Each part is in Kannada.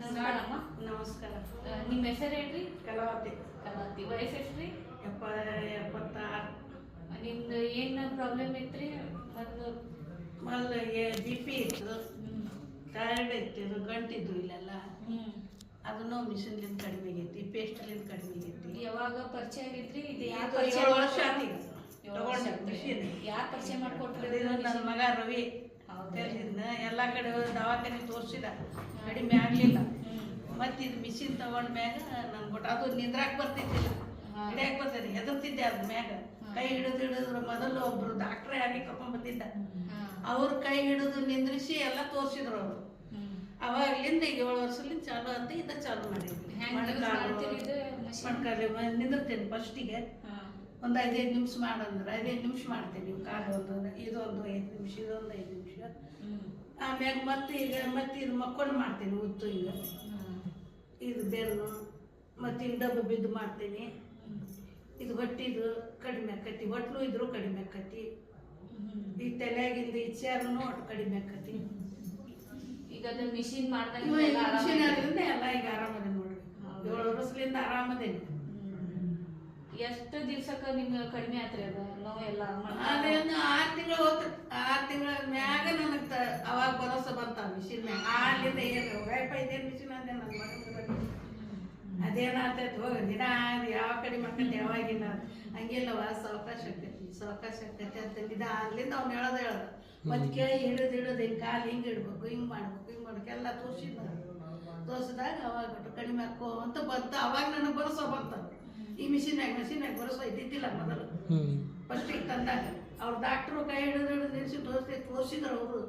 ನಮಸ್ಕಾರ. ಅಮ್ಮ ನಮಸ್ಕಾರ ನಿಮ್ಮ ಹೆಸರು ಹೇಳ್ರಿ? ಕಲಾವತಿ. ಕಲಾವತಿ. ವಯಸ್ಸು ಎಷ್ಟ್ರಿ? ಎಪ್ಪ ಎಪ್ಪತ್ತಾರು. ನಿಮ್ದು ಏನು ಪ್ರಾಬ್ಲಮ್ ಐತ್ರಿ ಮೊದಲು ಮೊದಲು ಬಿ ಪಿ ಇತ್ತು. ಥೈರಾಯ್ಡ್ ಇತ್ತು ಗಂಟಿದ್ದು ಇಲ್ಲೆಲ್ಲ. ಅದನ್ನು ಮಿಷನ್ಲಿಂದ ಕಡಿಮೆ ಆಗೈತಿ ಪೇಸ್ಟ್ಲಿಂದ ಕಡಿಮೆ ಆಗೈತಿ. ಯಾವಾಗ ಪರಿಚಯ ಆಗೈತ್ರಿ ಇದು ಯಾರು ಇದು ಪರಿಚಯ ವರ್ಷ ವರ್ಷ ತಗೊಂಡು. ಯಾರ್ ಪರಿಚಯ ಮಾಡ್ಕೊಟ್ರಿ? ನನ್ನ ಮಗ ರವಿ. ಹೌದಾ? ಎಲ್ಲಾ ಕಡೆ ದವಾಖಾನೆ ತೋರಿಸಿದ. ಕಡಿಮೆ ಆಗ್ಲಿಲ್ಲ. ಮತ್ತೆ ಇದು ಮಿಷಿನ್ ತಗೊಂಡ ಮ್ಯಾಗ ನನ್ ಕೊಟ್ಟ ಅದು ನಿಂದ್ರಾಕ್ ಬರ್ತಿದ್ದಿಲ್ಲ. ಹಿಡಿಯಾಕ ಬರ್ತದೆ ಹೆದರ್ತಿದ್ದೆ ಅದ್ರ ಮ್ಯಾಗ. ಕೈ ಹಿಡಿದು ಹಿಡಿದ್ರು ಮೊದಲು ಒಬ್ರು ಡಾಕ್ಟ್ರೇ ಆಗಿ ಕರ್ಕೊಂಡ್ ಬಂದಿದ್ದ. ಅವ್ರ ಕೈ ಹಿಡಿದು ನಿಂದ್ರಿಸಿ ಎಲ್ಲ ತೋರಿಸಿದ್ರು ಅವರು. ಅವಾಗ ಅವಾಗ್ಲಿಂದ ಈಗ ಏಳು ವರ್ಷದಿಂದ ಚಾಲು ಅಂತ ಇದ ಚಾಲು ಮಾಡಿದ್ವಿ. ನಿಂದಿರ್ತೇನೆ ಫಸ್ಟಿಗೆ ಒಂದ್ ಐದೈದು ನಿಮಿಷ ಮಾಡಂದ್ರೆ ಐದೈದು ನಿಮಿಷ ಮಾಡ್ತೀನಿ ಕಾಲು ಒಂದು ಇದೊಂದು ಐದು ನಿಮಿಷ ಇದೊಂದು ಐದು ನಿಮಿಷ. ಆಮ್ಯಾಗ ಮತ್ತೆ ಈಗ ಮತ್ತೆ ಇದು ಮಕ್ಕೊಂಡು ಮಾಡ್ತೀನಿ ಉತ್ತು ಈಗ. ಇದು ಬೆನ್ನು ಮತ್ತೆ ಈಗ ಡಬ್ಬು ಬಿದ್ದು ಮಾಡ್ತೀನಿ. ಇದು ಹೊಟ್ಟಿದು ಕಡಿಮೆ ಆಕತಿ ಹೊಟ್ಲು ಇದ್ರು ಕಡಿಮೆ ಆಕತಿ. ಈ ತಲೆಯಾಗಿಂದ ಈ ಚೇರ್ನು ಒಟ್ಟು ಕಡಿಮೆ ಆಕತಿ. ಈಗ ಅದು ಮಿಷಿನ್ ಮಾಡ್ದಾಗ ಆರಾಮ ಮಿಷಿನ್ ಎಲ್ಲ ಈಗ ಆರಾಮದೆ ನೋಡ್ರಿ. ಏಳು ವರ್ಷಲಿಂದ ಆರಾಮದೇನಿ. ಎಷ್ಟು ದಿವ್ಸಕ್ಕ ನಿಮ್ಗೆ ಕಡಿಮೆ ಆತ್ರಿ ಅದು ನೋವು ಅದೇನು ಆರು ತಿಂಗಳು ಹೋತ್ ಆರು ತಿಂಗಳ ಮ್ಯಾಗ ನನಗೆ ಅವಾಗ ಭರೋಸೆ ಬರ್ತಾವ ಮಿಷಿನ್ ಮ್ಯಾಗ ಅಲ್ಲಿಂದ ಏನು ವೈಫ್ ಇದೇನು ಮಿಷಿನ್ ಅಂದೆ? ನನ್ನ ಮಗನ ಅದೇನಾಗ್ತೈತೆ ಹೋಗಿ ದಿನ ಯಾವ ಕಡೆ ಮಕ್ಕಳು ಯಾವಾಗಿಲ್ಲ ಹಂಗಿಲ್ಲವ ಸಾವಕಾಶ ಆಗ್ತೈತಿ ಸಾವಕಾಶ ಆಗ್ತೈತಿ ಅಂತ ನಿದ ಅಲ್ಲಿಂದ ಅವ್ನು ಹೇಳೋದು ಹೇಳೋದು ಮತ್ತೆ ಕೇಳಿ ಹಿಡಿದು ಹಿಡಿದು ಹಿಂಗೆ ಕಾಲು ಹಿಂಗೆ ಇಡ್ಬೇಕು ಹಿಂಗೆ ಮಾಡ್ಬೇಕು ಹಿಂಗೆ ಮಾಡ್ಬೇಕು ಎಲ್ಲ ತೋರಿಸಿದ ತೋರಿಸಿದಾಗ ಅವಾಗ ಕಡಿಮೆ ಹಾಕೋ ಅಂತ ಬಂತ. ಅವಾಗ ನನಗೆ ಭರೋಸೆ ಬಂತ. ಈ ಮಿಷಿನ್ಯಾಗ ಮಿಷಿನ್ಯಾಗ ಬರೋಸ ಇದ್ದಿದ್ದಿಲ್ಲ ಮೊದಲು. ಫಸ್ಟಿಗೆ ತಂದಾಗ ಅವ್ರ ಡಾಕ್ಟ್ರು ಕೈ ಹಿಡಿದು ಹಿಡಿದು ನಿಲ್ಸಿ ತೋರಿಸಿ ತೋರಿಸಿದ್ರು ಅವರು.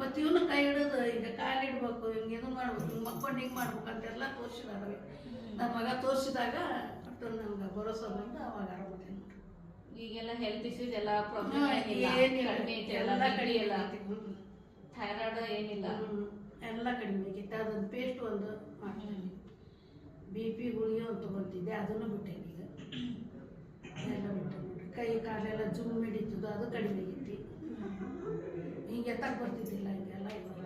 ಮತ್ತೆ ಇವನು ಕೈ ಹಿಡಿದು ಈಗ ಕಾಲು ಇಡ್ಬೇಕು ಹಿಂಗೆ ಇದು ಮಾಡ್ಬೇಕು ಮಕ್ಕಳು ಮಕ್ಕೊಂಡು ಹಿಂಗೆ ಮಾಡ್ಬೇಕು ಅಂತೆಲ್ಲ ತೋರಿಸಿದಾರೆ ನನ್ನ ಮಗ ತೋರಿಸಿದಾಗ ಒಟ್ಟು ನಮ್ಗೆ ಭರೋಸೆ ಬಂದು ಅವಾಗ ಆರಾಮದೆ ಈಗೆಲ್ಲ ಹೆಲ್ತ್ ಇಶ್ಯೂಸ್ ಎಲ್ಲ ಪ್ರಾಬ್ಲಮ್ ಎಲ್ಲ ಕಡಿಮೆ ಎಲ್ಲ. ಥೈರಾಯ್ಡ್ ಏನಿಲ್ಲ. ಎಲ್ಲ ಕಡಿಮೆ ಆಗಿತ್ತು ಅದೊಂದು ಪೇಸ್ಟ್ ಒಂದು ಮಾಡ್ತೀನಿ ಬಿ ಪಿ ಗುಳಿಗೆ ಒಂದು ತೊಗೊತಿದ್ದೆ ಅದನ್ನು ಬಿಟ್ಟೇನೆ ಈಗ. ಎಲ್ಲ ಬಿಟ್ಟೆ. ಕೈ ಕಾಲೆಲ್ಲ ಜುಮ್ ಹಿಡಿತದ ಅದು ಕಡಿಮೆ ಆಗೈತಿ ಹಿಂಗೆ ಎತ್ತಕ್ಕೆ ಬರ್ತಿದ್ದಿಲ್ಲ ಹಿಂಗೆಲ್ಲ ಇವಾಗ.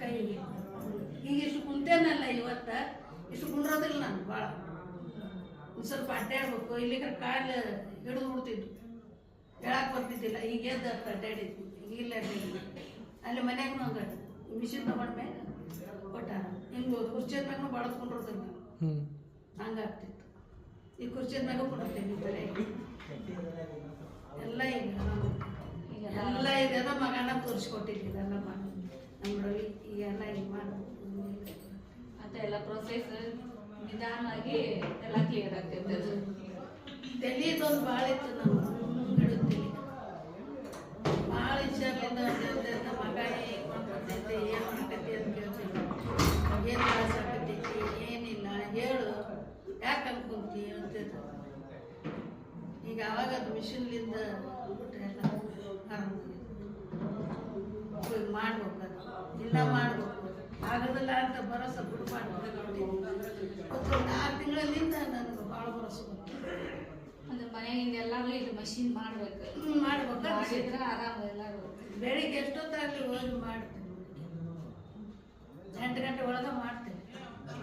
ಕೈ ಈಗ ಇಷ್ಟು ಕುಂತೇನಲ್ಲ ಇವತ್ತು, ಇಷ್ಟು ಕುಂಡ್ರೋದಿಲ್ಲ ನಾನು ಭಾಳ. ಒಂದು ಸ್ವಲ್ಪ ಅಡ್ಡಾಡ್ಬೇಕು ಇಲ್ಲಿಗೆ ಕಾಲು ಹಿಡಿದು ಬಿಡ್ತಿದ್ದು ಹೇಳಕ್ಕೆ ಬರ್ತಿದ್ದಿಲ್ಲ, ಈಗ ಎದ್ದು ಅಡ್ಡಾಡಿದ್ವಿ. ಈಗಿಲ್ಲ ಅಲ್ಲಿ ಮನ್ಯಾಗ ನಂಗೆ ಮಿಷಿನ್ ತಗೊಂಡ್ಮೇಲೆ ಕೊಟ್ಟಾರ. ಹಿಂಗೆ ಕುರ್ಚಿ ಮ್ಯಾಗ ಬಳಸ್ಕೊಂಡಿರ್ತೀನಿ ನಾನು ಹಂಗಾಗ್ತಿತ್ತು ಈ ಕುರ್ಚಿದ ಮ್ಯಾಗ ಕೊಡ್ತೇನೆ ಈ ಎಲ್ಲ ಈಗ ಎಲ್ಲ ಇದೆಲ್ಲ ಮಗನ ತೋರಿಸ್ಕೊಟ್ಟಿದ್ವಿ. ಇದೆಲ್ಲ ಮಾಡಿ ನಮ್ಮ ರವಿ ಈಗೆಲ್ಲ ಹಿಂಗೆ ಮಾಡ್ಬೇಕು. ಎಲ್ಲ ಪ್ರೊಸೆಸ್ ನಿಧಾನವಾಗಿ ಎಲ್ಲ ಕ್ಲಿಯರ್ ಆಗ್ತೈತೆ ಅದು. ತಲೆದೊಂದು ಭಾಳ ಇತ್ತು ಯಾಕೆ ಅನ್ಕೊಂತಿ ಅಂತಿದ್ದು ಈಗ ಅವಾಗ ಅದು ಮಿಷಿನ್ಲಿಂದ ಬಿಟ್ರೆ ಎಲ್ಲ ಮಾಡ್ಬೇಕು ಅದು ಇಲ್ಲ ಮಾಡ್ಬೇಕು. ಆಗೋದಿಲ್ಲ ಅಂತ ಭರೋಸೆ ಬಿಡ್ಬಾರ್ದು ಒಂದು ಆರು ತಿಂಗಳಲ್ಲಿಂದ ನನಗೆ ಭಾಳ ಭರೋಸೆ ಅಂದ್ರೆ ಮನೆಯಿಂದ ಎಲ್ಲಾರು ಇದು ಮಷಿನ್ ಮಾಡ್ಬೇಕು. ಮಾಡ್ಬೇಕು. ಮಾಡಿದ್ರೆ ಆರಾಮ ಎಲ್ಲಾರು. ಬೆಳಿಗ್ಗೆ ಎಷ್ಟೊತ್ತಾಗಲಿ ಹೋಗಿ ಮಾಡ್ತೀನಿ. ಎಂಟು ಗಂಟೆ ಒಳಗೆ ಮಾಡ್ತೀನಿ.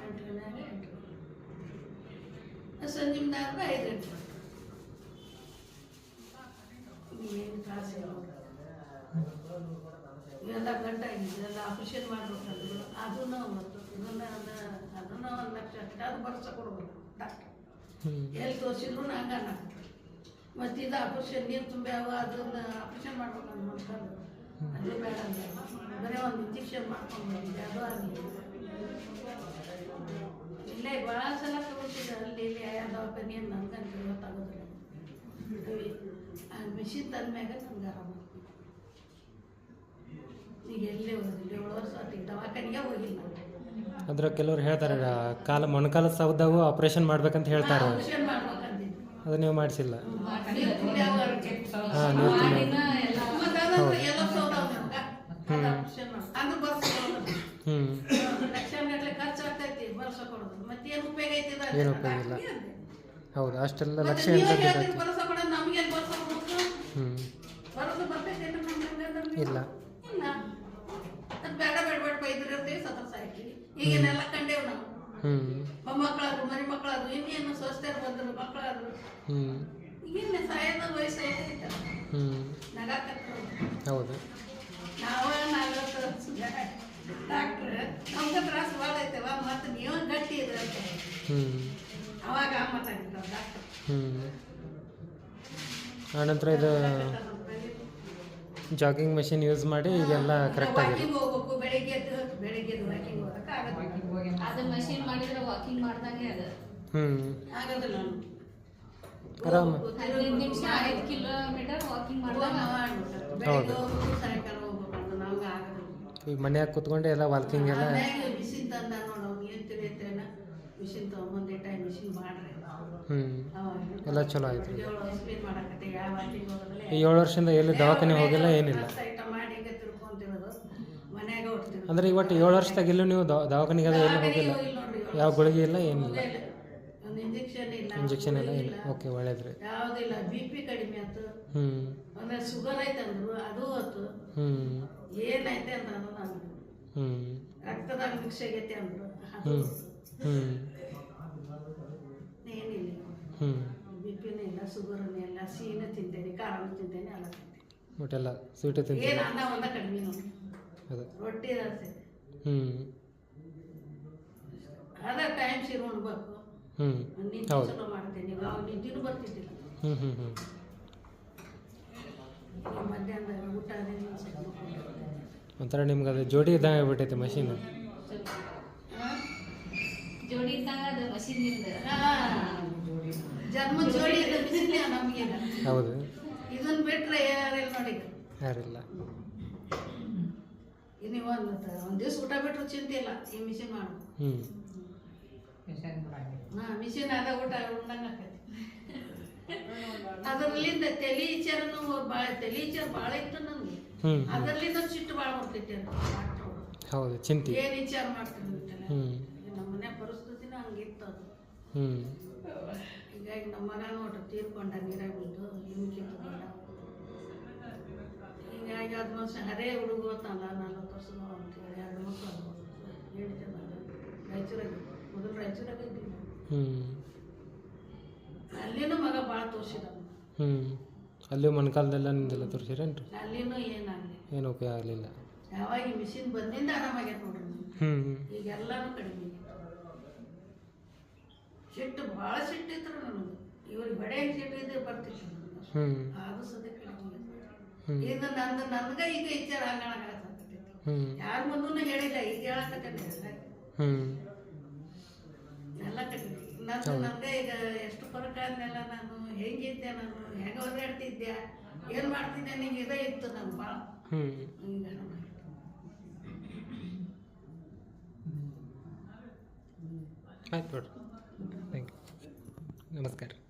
ಎಂಟು ಗಂಟೆ ಎಂಟು ಗಂಟೆ ನಿಮ್ದು ಮುಂದಾದ್ರೆ ಐದು? ಗಂಟೆ ಏನು ಇಲ್ಲ ಇವೆಲ್ಲ ಗಂಟೆ ಆಗಿದೆ ಎಲ್ಲ ಆಪರೇಷನ್ ಮಾಡ್ಬೇಕಂದ್ರು ಅದನ್ನು ಮತ್ತು ಇದನ್ನ ಅದನ್ನ ಒಂದು ಲಕ್ಷ ಅದು ಬರ್ಸ ಕೊಡ್ಬೇಕು ಡಾಕ್ಟರ್. ಎಲ್ಲಿ ತೋರಿಸಿದ್ರು ಹಂಗೆ ಅನ್ನಕ್ಕೆ ಮತ್ತು ಇದು ಆಪರೇಷನ್ ನೀರು ತುಂಬ್ಯಾವ ಅದನ್ನ ಆಪರೇಷನ್ ಮಾಡ್ಬೇಕಂತ ಮಾಡ್ಕೊಂಡು ಅದು ಬೇಡ ಅಂದೆ ಬರೀ ಒಂದು ಇಂಜೆಕ್ಷನ್ ಮಾಡ್ಕೊಂಡು ಅದು ಆಗಲಿ ಇಲ್ಲೇ ಭಾಳ ಸಲ ಅಲ್ಲಿ ಇಲ್ಲಿ ದವಾಖಾನೆ ನನ್ಗಂತ ಗೊತ್ತಾಗೋದಿಲ್ಲ. ಆ ಮಿಷಿನ್ ತಂದ್ಮ್ಯಾಗ ನಮ್ಗೆ ಆರಾಮ ಈಗ ಎಲ್ಲೇ ಹೋಗಿಲ್ಲ ಏಳು ವರ್ಷ ಆತು ಈಗ ದವಾಖಾನೆಗೆ ಹೋಗಿಲ್ಲ ಅಂದ್ರೆ ಕೆಲವ್ರು ಹೇಳ್ತಾರೆ ಕಾಲ ಮೊಣಕಾಲ ಸವದಾವು ಆಪರೇಷನ್ ಮಾಡ್ಬೇಕಂತ ಹೇಳ್ತಾರೆ. ಆಪರೇಷನ್ ಅದು ನೀವು ಮಾಡಿಸಿಲ್ಲ. ಹಾಂ ನೀವು ಎಲ್ಲ ಮತ್ತೆ ಅದಂದ್ರೆ ಎಲ್ಲ ಸೌದಾವ್ ನಮ್ಗೆ. ಅದು ಆಪರೇಷನ್ ಮಾಡ್- ಅದು ಬರ್ಸ್ಕೊಳೋದು. ಹ್ಞೂ ಲಕ್ಷಾನ್ಗಟ್ಲೆ ಖರ್ಚು ಆಗ್ತೈತಿ ಬರ್ಸ ಕೊಡೋದು ಮತ್ತೇನು ಉಪಯೋಗ ಐತಿ ಇದು? ಏನು ಉಪಯೋಗ ಇಲ್ಲ. ಹೌದು ಅಷ್ಟೆಲ್ಲ ಲಕ್ಷ? ಹ್ಞೂ? ಇಲ್ಲ. ಹ್ಞೂ ಹ್ಞೂ ಹ್ಞೂ ಹೌದು. ನಾವ ಆನಂತರ ಇದು ಜಾಗಿಂಗ್ ಮೆಷಿನ್ ಯೂಸ್ ಮಾಡಿ ಈಗೆಲ್ಲ ಕರೆಕ್ಟ್ ಆಗಿದೆ. ಹ್ಞೂ ಆರಾಮ. ಆಗೋದಿಲ್ಲ ಈಗ ಮನ್ಯಾಗ ಕುತ್ಕೊಂಡೆ ಎಲ್ಲ ವಾಕಿಂಗ್ ಎಲ್ಲ ಮಿಷಿನ್ ತಂದ ನೋಡಿ ಅವ್ನು ಏನು ತಿಳಿಯತ್ತೇನ ಮಿಷಿನ್ ತೊಗೊಂಬಂದು ಟೈಮ್ ಮಿಷಿನ್ ಅವಾಗ ಎಲ್ಲ ಚಲೋ ಆಯ್ತು. ಈ ಏಳು ವರ್ಷದಿಂದ ಎಲ್ಲಿ ದವಾಖಾನೆ ಹೋಗಿಲ್ಲ ಏನಿಲ್ಲ. ಅಂದ್ರೆ ಇವತ್ತು ಏಳು ವರ್ಷದಾಗ ಎಲ್ಲೂ ನೀವು ದವಾ- ದವಾಖಾನೆಗೆ ಅದು ಎಲ್ಲಿ ಹೋಗಿಲ್ಲ? ಯಾವ ಗುಳಿಗೆ ಇಲ್ಲ ಏನಿಲ್ಲ. ಇಂಜೆಕ್ಷನ್ ಎಲ್ಲ ಇಲ್ಲ. ಓಕೆ ಒಳ್ಳೇದ್ರಿ. ಯಾವುದಿಲ್ಲ ಬಿ ಪಿ ಕಡಿಮೆ ಆಯ್ತು. ಹ್ಞೂ ಆಮೇಲೆ ಶುಗರ್ ಐತೆ ಅಂದ್ರು ಅದು ಆಯ್ತು. ಹ್ಞೂ ಏನೈತೆ ಅಂತ ಹ್ಞೂ ರಕ್ತದಾಗ ಮಿಕ್ಸ್ ಆಗೈತೆ ಅಂದ್ರು. ಅದು ಹ್ಞೂ ಹ್ಞೂ ಏನಿಲ್ಲ ಹ್ಞೂ ಬಿ ಪಿನೂ ಎಲ್ಲ ಸಿಹಿನೂ ತಿಂತೇನೆ ಖಾರನೂ ತಿಂತೇನೆ ಎಲ್ಲ ತಿಂತೇನೆ. ಒಟ್ಟೆಲ್ಲ ಸ್ವೀಟ್ ತಿಂತೀನಿ. ಏನು ಅನ್ನ ಒಂದ ಕಡಿಮೆ ನೋಡಿ. ಅದೇ. ರೊಟ್ಟಿ ದೋಸೆ ಹ್ಞೂ ಅದ ಟೈಮ್ ಸೀರೆ ಉಣ್ಬೇಕು ಹ್ಞೂ ನಿದ್ದೆ ಹೌದು. ಚಲೋ ಮಾಡ್ತೇನೆ. ಈಗ ಅವಾಗ ನಿದ್ದಿನೂ ಬರ್ತಿದ್ದಿಲ್ಲ. ಹ್ಞೂ ಹ್ಞೂ ಹ್ಞೂ ಈಗ ಮಧ್ಯಾಹ್ನದಾಗ ಊಟ ಅದೇನು ಸ್ವಲ್ಪ ಮಾಡ್ಕೊಳ್ತೇನೆ. ಒಂಥರ ನಿಮ್ಗೆ ಅದು ಜೋಡಿ ಇದ್ದಂಗೆ ಆಗ್ಬಿಟ್ಟೈತೆ ಮಷೀನ್? ಜೋಡಿ ಇದ್ದಂಗ ಅದು ಮಷೀನ್ ಹಾ. ಜನ್ಮ ಜೋಡಿ ಅದ ಬಿಸಿಲೇ ನಮಗೆ? ಹೌದು ಇದನ್ನ ಬಿಟ್ರೆ ಯಾರಿಲ್ಲ ನೋಡಿ. ಯಾರು ಯಾರಿಲ್ಲ. ಇನ್ನು ಒಂದು ಒಂದು ದಿವಸ ಊಟ ಬಿಟ್ರು ಚಿಂತೆ ಇಲ್ಲ ಈ ಮಿಷಿನ್ ಮಾಡು. ಹಾ ಮಿಷಿನ್ ಅದ ಊಟ ಉಂಡಂಗ ಆಕೈತಿ. ಅದರಲ್ಲಿಂದ ತಲೆ ವಿಚಾರನು ಭಾಳ ತಲೆ ವಿಚಾರ ಭಾಳ ಇತ್ತು ನಮ್ಗೆ. ಅದರಲ್ಲಿಂದ ಸಿಟ್ಟು ಭಾಳ ಬರ್ತೈತಿ ಅಂತ ಹೌದು ಚಿಂತೆ. ಏನ್ ವಿಚಾರ ಮಾಡ್ತೀನಿ ಅಂತೆಲ್ಲ ಹ್ಞೂ ನಮ್ಮ ಮನೆ ಪರಿಸ್ಥಿತಿನ ಹಂಗಿತ್ತು ಅದು ಹ್ಞೂ ಹೀಗಾಗಿ ನಮ್ಮ ಮಗ ನೋಡ್ರಿ ತೀರ್ಕೊಂಡ ನೀರಾಗ ಬಿದ್ದು ಬೇಡ ಹೀಗಾಗಿ ಅದು ಮನುಷ್ಯ ಹರೇ ಹುಡುಗ ಗೊತ್ತಲ್ಲ ನಲ್ವತ್ತು ವರ್ಷ ಅಂತೇಳಿ ಎರಡು ಮಕ್ಕಳು. ಹೇಳ್ತೇನೆ ರಾಯಚೂರಾಗ ಮೊದಲು ರಾಯಚೂರಾಗ ಇದ್ದೀನಿ ಅಲ್ಲಿನೂ ಮಗ ಭಾಳ ತೋರ್ಸಿದ. ಹ್ಞೂ ಅಲ್ಲಿ ಮೊಣಕಾಲದೆಲ್ಲ ನಿಂದೆಲ್ಲ ತೋರಿಸಿರೇನ್ರಿ? ಅಲ್ಲಿನೂ ಏನಾಗಲಿ ಏನು ಉಪಯೋಗ ಆಗಲಿಲ್ಲ. ಯಾವಾಗ ಮಿಷಿನ್ ಬಂದಿಂದ ಆರಾಮಾಗೈತೆ ನೋಡ್ರಿ ಈಗೆಲ್ಲನೂ ಕಡಿಮೆ. ಸಿಟ್ಟು ಭಾಳ ಸಿಟ್ಟಿದ್ರು ನನಗೆ ಇವ್ರಿಗೆ ಹೊಡೆಯಂಗೆ ಸಿಟ್ಟು ಇದ್ರೆ ಬರ್ತಿತ್ತು ಅದು ಸದ್ಯ ಕಡಿಮೆ ಆಗೈತೆ. ಹ್ಞೂ ಇದು ನಂದು ನನಗ ಈಗ ವಿಚಾರ ಹಂಗಣಕತ್ತೈತಿ ಯಾರ ಮುಂದೂ ಹೇಳಿಲ್ಲ ಈಗ ಹೇಳಕತ್ತೇನೆ ಎಲ್ಲ ಕಡಿಮೆ ನಂದು ನನ್ಗೆ ಈಗ ಎಷ್ಟು ಫರಕ್ ನಾನು ಹೆಂಗಿದ್ದೆ ನಾನು ಹೆಂಗೆ ಓದಾಡ್ತಿದ್ದೆ ಏನು ಮಾಡ್ತಿದ್ದೆ ನಿಂಗೆ ಇದೇ ಇತ್ತು ನಾನು ಭಾಳ. ಆಯ್ತು ನೋಡ್ರಿ ಥ್ಯಾಂಕ್ ಯು ನಮಸ್ಕಾರ